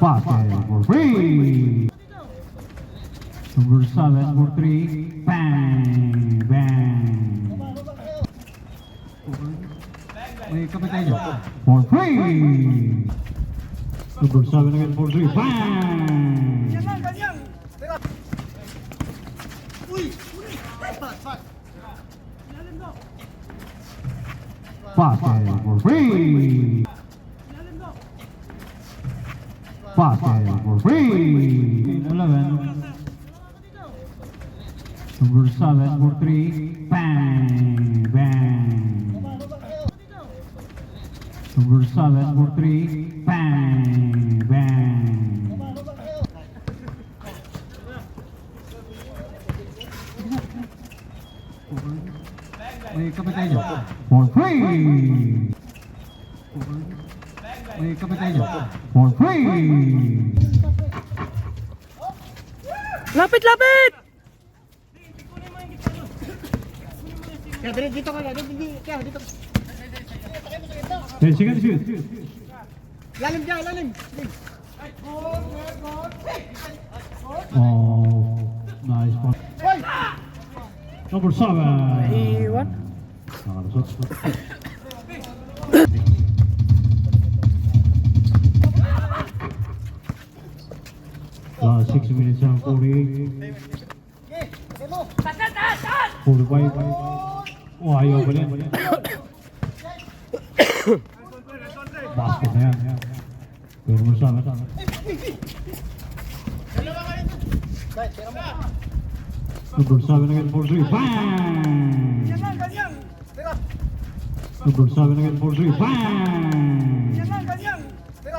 Basket for three. Number seven for three. Bang! Bang! May kapatay niyo. For three. Number seven again for three. Bang! Basket for three. Basket for three. Eleven. Number seven for three. Bang! Bang! Number seven for three. Bang! Bang! May kapatay niyo. For free! May kapatay niyo. For free! Lapit, lapit! Kaya dito, ka dito, kaya dito. Ten seconds shoot. Lalim dyan, lalim. Oh, nice one. Number seven. Iwan. Nakalusot. Last six minutes and 48. 45. Oh, ayo, boleh. Basket yan. Durma sana. Nubul sabi na ganyan 4-3. Bang! Nubul sabi na ganyan 4-3. Bang!